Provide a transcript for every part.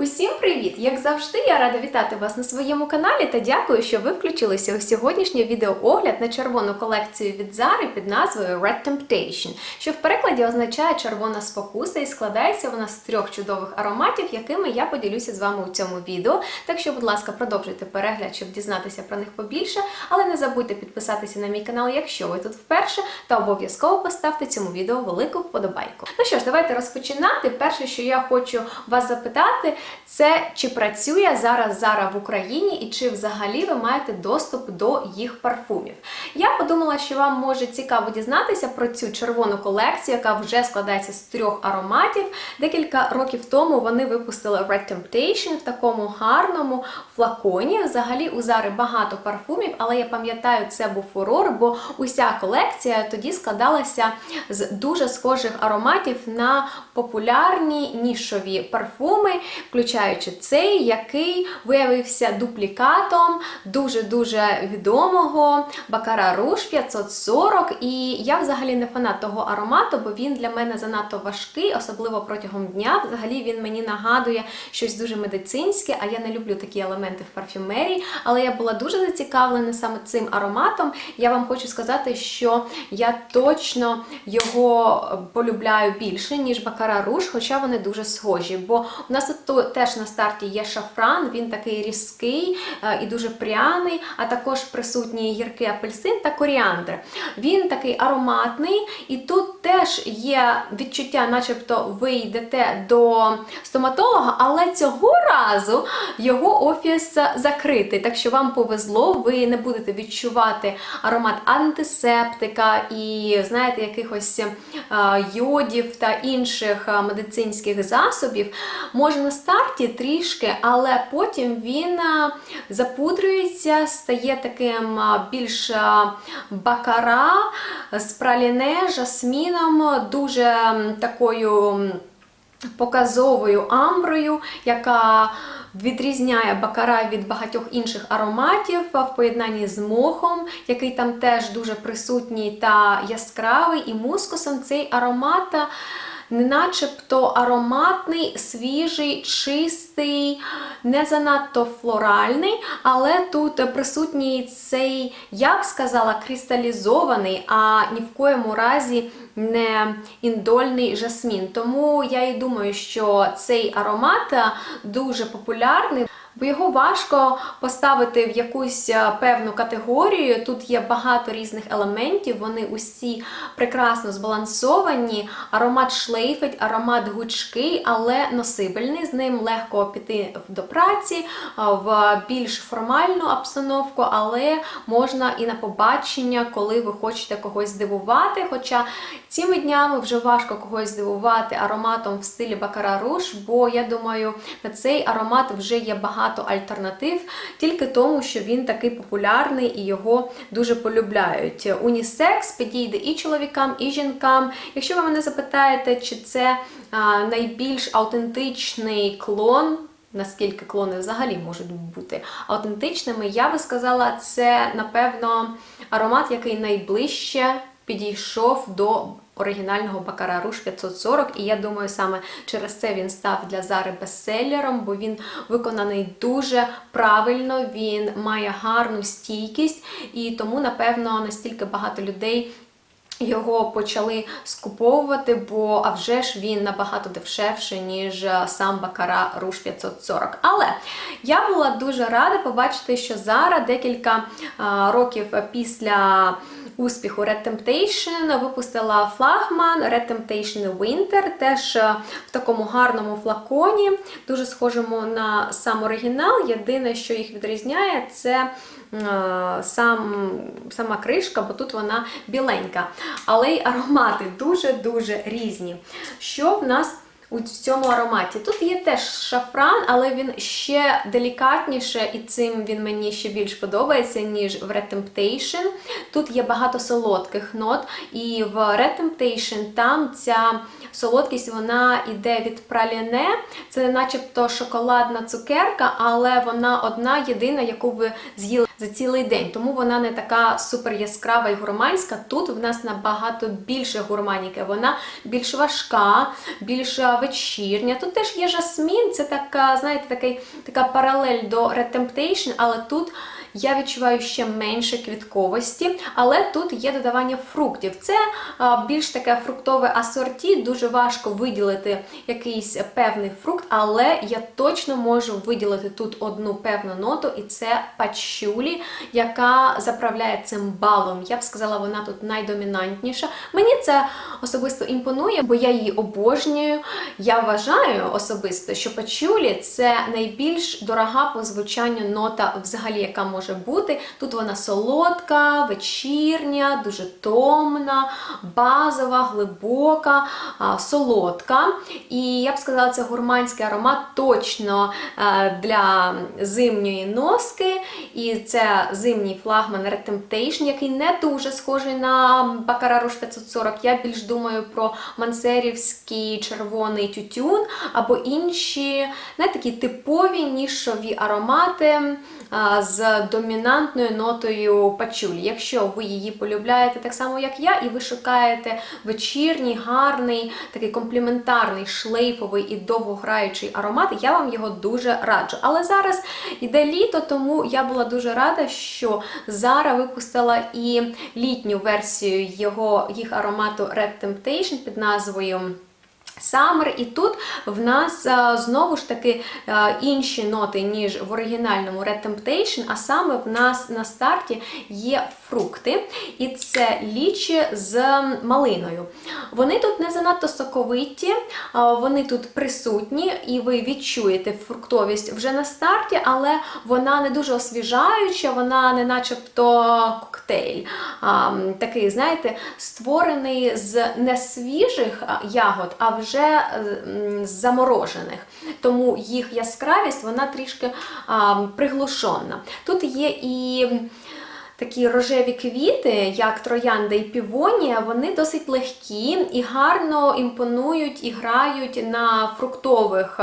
Усім привіт! Як завжди, я рада вітати вас на своєму каналі та дякую, що ви включилися у сьогоднішній відеоогляд на червону колекцію від Zara під назвою Red Temptation, що в перекладі означає червона спокуса і складається вона з трьох чудових ароматів, якими я поділюся з вами у цьому відео. Так що, будь ласка, продовжуйте перегляд, щоб дізнатися про них побільше, але не забудьте підписатися на мій канал, якщо ви тут вперше, та обов'язково поставте цьому відео велику вподобайку. Ну що ж, давайте розпочинати. Перше, що я хочу вас запитати, це чи працює зараз Зара в Україні і чи взагалі ви маєте доступ до їх парфумів. Я подумала, що вам може цікаво дізнатися про цю червону колекцію, яка вже складається з трьох ароматів. Декілька років тому вони випустили Red Temptation в такому гарному флаконі. Взагалі у Зари багато парфумів, але я пам'ятаю, це був фурор, бо уся колекція тоді складалася з дуже схожих ароматів на популярні нішові парфуми, включаючи цей, який виявився дуплікатом дуже-дуже відомого Бакара Руш 540. І я взагалі не фанат того аромату, бо він для мене занадто важкий, особливо протягом дня. Взагалі він мені нагадує щось дуже медицинське, а я не люблю такі елементи в парфюмерії. Але я була дуже зацікавлена саме цим ароматом. Я вам хочу сказати, що я точно його полюбляю більше, ніж Бакара Руш, хоча вони дуже схожі. Бо у нас тут теж на старті є шафран, він такий різкий е, і дуже пряний, а також присутній гіркий апельсин та коріандр. Він такий ароматний, і тут теж є відчуття, начебто ви йдете до стоматолога, але цього разу його офіс закритий. Так що вам повезло, ви не будете відчувати аромат антисептика і, знаєте, якихось е, йодів та інших е, медицинських засобів. Може на старті трішки, але потім він е, запудрюється, стає таким е, більш е, бакара з праліне, жасміном, дуже такою. Показовою амброю, яка відрізняє бакара від багатьох інших ароматів в поєднанні з мохом, який там теж дуже присутній та яскравий, і мускусом цей аромат. Начебто ароматний, свіжий, чистий, не занадто флоральний, але тут присутній цей, я б сказала, кристалізований, а ні в коєму разі не індольний жасмін. Тому я і думаю, що цей аромат дуже популярний. Бо його важко поставити в якусь е, певну категорію. Тут є багато різних елементів, вони усі прекрасно збалансовані. Аромат шлейфить, аромат гучкий, але носибельний. З ним легко піти до праці, е, в більш формальну обстановку, але можна і на побачення, коли ви хочете когось здивувати. Хоча цими днями вже важко когось здивувати ароматом в стилі Бакара Руш, бо я думаю, на цей аромат вже є багато альтернатив, тільки тому, що він такий популярний і його дуже полюбляють. Унісекс підійде і чоловікам, і жінкам. Якщо ви мене запитаєте, чи це найбільш аутентичний клон. Наскільки клони взагалі можуть бути автентичними, я би сказала, це напевно аромат, який найближче підійшов до оригінального Бакара Руш 540. І я думаю, саме через це він став для Зари бестселером, бо він виконаний дуже правильно, він має гарну стійкість, і тому, напевно, настільки багато людей. Його почали скуповувати, бо а вже ж він набагато дешевший, ніж сам Бакара Руш 540. Але я була дуже рада побачити, що зараз декілька а, років після успіху Red Temptation випустила флагман Red Temptation Winter, теж е, в такому гарному флаконі, дуже схожому на сам оригінал. Єдине, що їх відрізняє, це е, сам, сама кришка, бо тут вона біленька. Але й аромати дуже-дуже різні. Що в нас у цьому ароматі. Тут є теж шафран, але він ще делікатніше, і цим він мені ще більш подобається, ніж в Red Temptation. Тут є багато солодких нот, і в Red Temptation там ця солодкість вона йде від праліне. Це начебто шоколадна цукерка, але вона одна єдина, яку ви з'їли за цілий день. Тому вона не така супер яскрава і гурманська. Тут в нас набагато більше гурманіки. Вона більш важка, більш вечірня. Тут теж є жасмін, це така, знаєте, такий, така паралель до Red Temptation, але тут. Я відчуваю ще менше квітковості, але тут є додавання фруктів. Це більш таке фруктове асорті, дуже важко виділити якийсь певний фрукт, але я точно можу виділити тут одну певну ноту, і це пачулі, яка заправляє цим балом. Я б сказала, вона тут найдомінантніша. Мені це особисто імпонує, бо я її обожнюю. Я вважаю особисто, що пачулі це найбільш дорога по звучанню нота, взагалі, яка може бути. Тут вона солодка, вечірня, дуже томна, базова, глибока, солодка. І я б сказала, це гурманський аромат точно е, для зимньої носки. І це зимній флагман Red Temptation, який не дуже схожий на Baccarat Rouge 540. Я більш думаю про мансерівський червоний тютюн або інші, не такі типові нішові аромати з домінантною нотою пачулі. Якщо ви її полюбляєте так само, як я, і ви шукаєте вечірній, гарний, такий компліментарний, шлейфовий і довгограючий аромат, я вам його дуже раджу. Але зараз іде літо, тому я була дуже рада, що Zara випустила і літню версію його, їх аромату Red Temptation під назвою. Summer, і тут в нас знову ж таки інші ноти, ніж в оригінальному Red Temptation, а саме в нас на старті є фрукти, і це лічі з малиною. Вони тут не занадто соковиті, вони тут присутні, і ви відчуєте фруктовість вже на старті, але вона не дуже освіжаюча, вона не начебто коктейль. Такий, знаєте, створений з несвіжих ягод, а вже м, з заморожених. Тому їх яскравість вона трішки приглушена. Тут є і. Такі рожеві квіти, як троянда і півонія, вони досить легкі і гарно імпонують і грають на фруктових.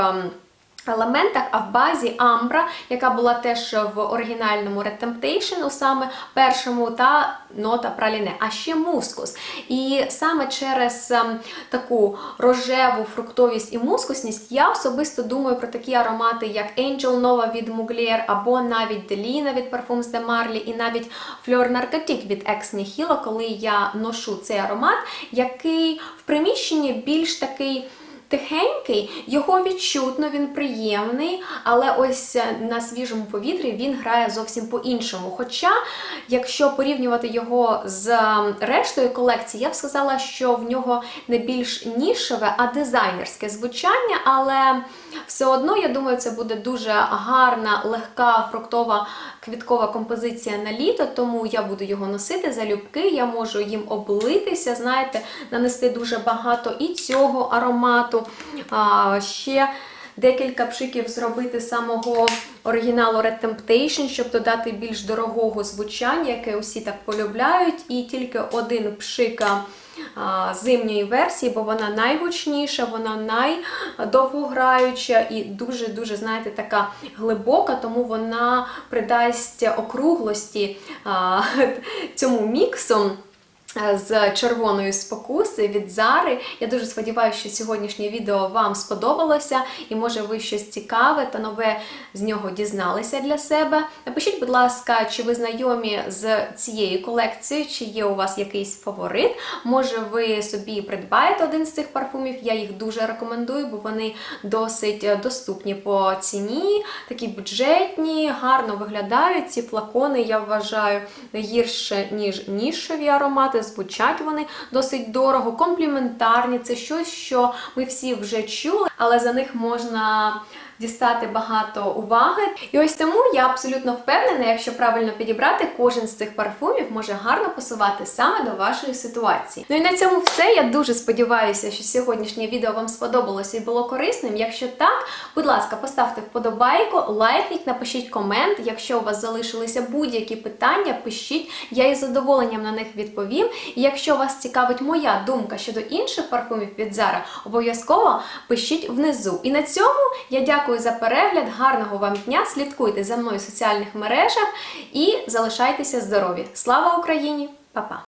Ем, Елементах, а в базі амбра, яка була теж в оригінальному Red Temptation, у саме першому, та нота праліне, а ще мускус. І саме через ем, таку рожеву фруктовість і мускусність я особисто думаю про такі аромати, як Angel Nova від Mugler, або навіть Delina від Parfums de Marly, і навіть Fleur Narcotique від Ex Nihilo, коли я ношу цей аромат, який в приміщенні більш такий. Тихенький, його відчутно, він приємний, але ось на свіжому повітрі він грає зовсім по-іншому. Хоча, якщо порівнювати його з рештою колекції, я б сказала, що в нього не більш нішеве, а дизайнерське звучання, але все одно, я думаю, це буде дуже гарна, легка, фруктова квіткова композиція на літо, тому я буду його носити залюбки, я можу їм облитися, знаєте, нанести дуже багато і цього аромату. А, ще декілька пшиків зробити самого оригіналу Red Temptation, щоб додати більш дорогого звучання, яке усі так полюбляють. І тільки один пшика зимньої версії, бо вона найгучніша, вона найдовгограюча і дуже-дуже, знаєте, така глибока, тому вона придасть округлості цьому міксу. З червоної спокуси від Зари. Я дуже сподіваюся, що сьогоднішнє відео вам сподобалося, і може ви щось цікаве та нове з нього дізналися для себе. Напишіть, будь ласка, чи ви знайомі з цією колекцією, чи є у вас якийсь фаворит. Може, ви собі придбаєте один з цих парфумів. Я їх дуже рекомендую, бо вони досить доступні по ціні, такі бюджетні, гарно виглядають. Ці флакони, я вважаю, гірше, ніж нішеві аромати звучать вони досить дорого, компліментарні. Це щось, що ми всі вже чули, але за них можна дістати багато уваги. І ось тому я абсолютно впевнена, якщо правильно підібрати, кожен з цих парфумів може гарно пасувати саме до вашої ситуації. Ну і на цьому все. Я дуже сподіваюся, що сьогоднішнє відео вам сподобалося і було корисним. Якщо так, будь ласка, поставте вподобайку, лайкніть, напишіть комент. Якщо у вас залишилися будь-які питання, пишіть, я із задоволенням на них відповім. І якщо вас цікавить моя думка щодо інших парфумів від Zara, обов'язково пишіть внизу. І на цьому я дякую за перегляд. Гарного вам дня! Слідкуйте за мною в соціальних мережах і залишайтеся здорові! Слава Україні! Па-па!